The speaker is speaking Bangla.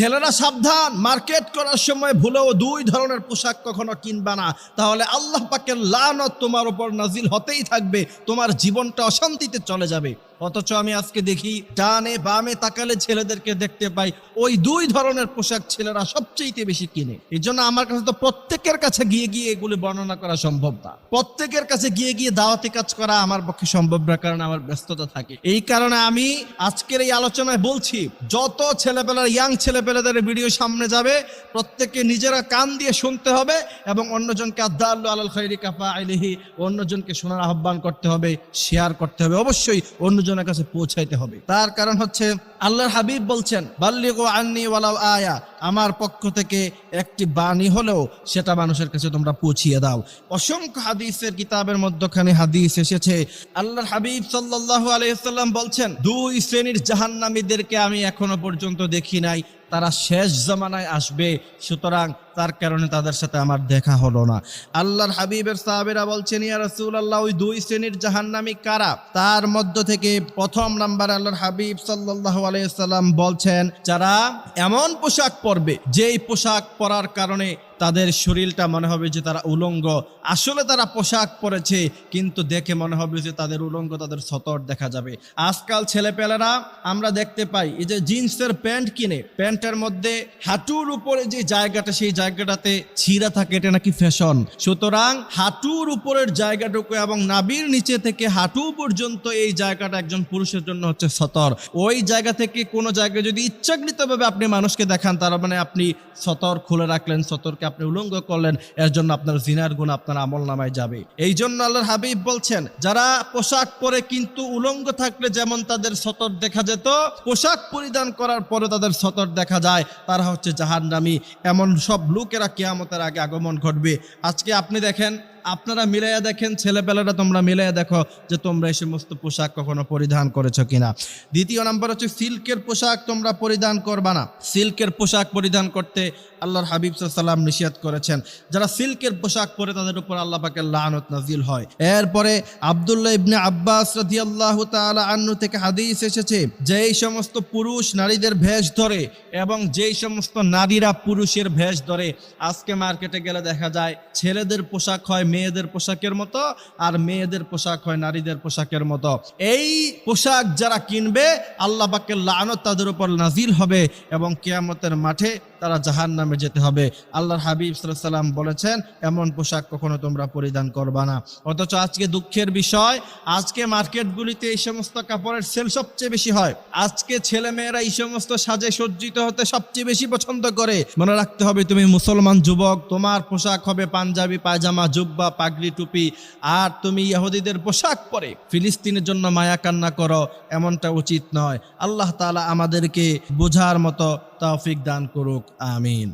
ছেলেরা সাবধান, মার্কেট করার সময় ভুলেও দুই ধরনের পোশাক কখনো কিনবা না। তাহলে আল্লাহ পাকের লানত তোমার উপর নাজিল হতেই থাকবে, তোমার জীবনটা অশান্তিতে চলে যাবে। অথচ আমি আজকে দেখি ডানে বামে তাকালে ছেলেদেরকে দেখতে পাই। ওই দুই ধরনের পোশাক ছেলেরা সবচেয়ে বেশি কিনে। এই জন্য আমার কাছে তো প্রত্যেকের কাছে গিয়ে গিয়ে এগুলি বর্ণনা করা সম্ভব না। প্রত্যেকের কাছে গিয়ে গিয়ে দাওয়াতি কাজ করা আমার পক্ষে সম্ভব না, কারণ আমার ব্যস্ততা থাকে। এই কারণে আমি আজকের এই আলোচনায় বলছি, যত ছেলেপেলার, ইয়াং ছেলেপেলেদের ভিডিও সামনে যাবে, প্রত্যেককে নিজেরা কান দিয়ে শুনতে হবে এবং অন্যজনকে আদাল্লু আলাল খৈরি কাপা আইলিহি অন্যজনকে শোনার আহ্বান করতে হবে, শেয়ার করতে হবে। অবশ্যই অন্যজনের কাছে পৌঁছাইতে হবে। তার কারণ হচ্ছে আল্লাহর হাবিব বলছেন বাল্লিগো আন্নি ওয়ালাও আয়া। আমার পক্ষ থেকে একটি বাণী হলেও সেটা মানুষের কাছে তোমরা পৌঁছিয়ে দাও। অসংখ্য হাদিসের কিতাবের মধ্যখানে হাদিস এসেছে। আল্লাহর হাবিব সাল্লাল্লাহু আলাইহি সাল্লাম বলছেন, দুই শ্রেণির জাহান্নামীদেরকে আমি এখনও পর্যন্ত দেখি নাই। তারা শেষ জমানায় আসবে, সুতরাং তার কারণে তাদের সাথে আমার দেখা হলো না। আল্লাহর হাবিবের সাহাবেরা বলছেন, ইয়া রাসূলুল্লাহ, ওই দুই শ্রেণির জাহান্নামী কারা? তার মধ্য থেকে প্রথম নাম্বার আল্লাহর হাবিব সাল্লাল্লাহু আলাইহি সাল্লাম বলছেন, যারা এমন পোশাক পরবে যেই পোশাক পরার কারণে তাদের শরীরটা মনে হবে যে তারা উলঙ্গ। আসলে তারা পোশাক পরেছে, কিন্তু দেখে মনে হবে যে তাদের উলঙ্গ, তাদের সতর দেখা যাবে। আজকাল ছেলেপেলেরা আমরা দেখতে পাই, এই যে জিন্সের প্যান্ট কিনে, প্যান্টের মধ্যে হাঁটুর উপরে যে জায়গাটা, সেই জায়গাটাতে ছিঁড়া থাকে, এটা নাকি ফ্যাশন। সুতরাং হাঁটুর উপরের জায়গাটুকু এবং নাবির নিচে থেকে হাঁটু পর্যন্ত এই জায়গাটা একজন পুরুষের জন্য হচ্ছে সতর। ওই জায়গা থেকে কোনো জায়গায় যদি ইচ্ছাকৃতভাবে আপনি মানুষকে দেখান, তার মানে আপনি সতর খুলে রাখলেন, সতরকে আপনি উলঙ্গ করলেন এর জন্য আপনার জিনার গুণ আপনার আমল নামায় যাবে। এই জন্য আল্লাহর হাবিব বলছেন, যারা পোশাক পরে কিন্তু উলঙ্গ থাকলে যেমন তাদের সতর দেখা যেত, পোশাক পরিধান করার পরে তাদের সতর দেখা যায়। তারা হচ্ছে জাহান্নামী। এমন সব লোকেরা কেয়ামতের আগে আগমন ঘটবে। আজকে আপনি দেখেন আপনারা মিলাইয়া দেখেন, ছেলেপেলেরা তোমরা মিলাইয়া দেখো যে তোমরা এই সমস্ত পোশাক কখনো পরিধান করেছ কিনা। দ্বিতীয় নাম্বার হচ্ছে, সিল্কের পোশাক তোমরা পরিধান করবা না। সিল্কের পোশাক পরিধান করতে আল্লাহর হাবিব সাল্লাম নিষেধ করেছেন। যারা সিল্কের পোশাক পরে তাদের উপর আল্লাহ পাকের লানত নাজিল হয়। এরপরে আবদুল্লাহ ইবনে আব্বাস রাদিয়াল্লাহু তাআলা আন্নু থেকে হাদিস এসেছে যেই সমস্ত পুরুষ নারীদের ভেষ ধরে এবং যেই সমস্ত নারীরা পুরুষের ভেষ ধরে, আজকে মার্কেটে গেলে দেখা যায় ছেলেদের পোশাক হয় মেয়েদের পোশাকের মতো আর মেয়েদের পোশাক হয় নারীদের পোশাকের মতো। এই পোশাক যারা কিনবে, আল্লাহ পাকের লানত তাদের উপর নাজিল হবে এবং কেয়ামতের মাঠে তারা জাহান নামে যেতে হবে। আল্লাহর হাবিব সাল্লাম বলেছেন, এমন পোশাক কখনো তোমরা পরিধান করবা না। অথচ আজকে দুঃখের বিষয়, আজকে মার্কেটগুলিতে এই সমস্ত কাপড়ের সেল সবচেয়ে বেশি হয়। আজকে ছেলে মেয়েরা এই সমস্ত সাজে সজ্জিত হতে সবচেয়ে বেশি পছন্দ করে। মনে রাখতে হবে, তুমি মুসলমান যুবক, তোমার পোশাক হবে পাঞ্জাবি, পায়জামা, জুব্বা, পাগড়ি, টুপি। আর তুমি ইহুদিদের পোশাক পরে। ফিলিস্তিনের জন্য মায়া কান্না করো, এমনটা উচিত নয়। আল্লাহ তাআলা আমাদেরকে বোঝার মতো তৌফিক দান করুক আমিন।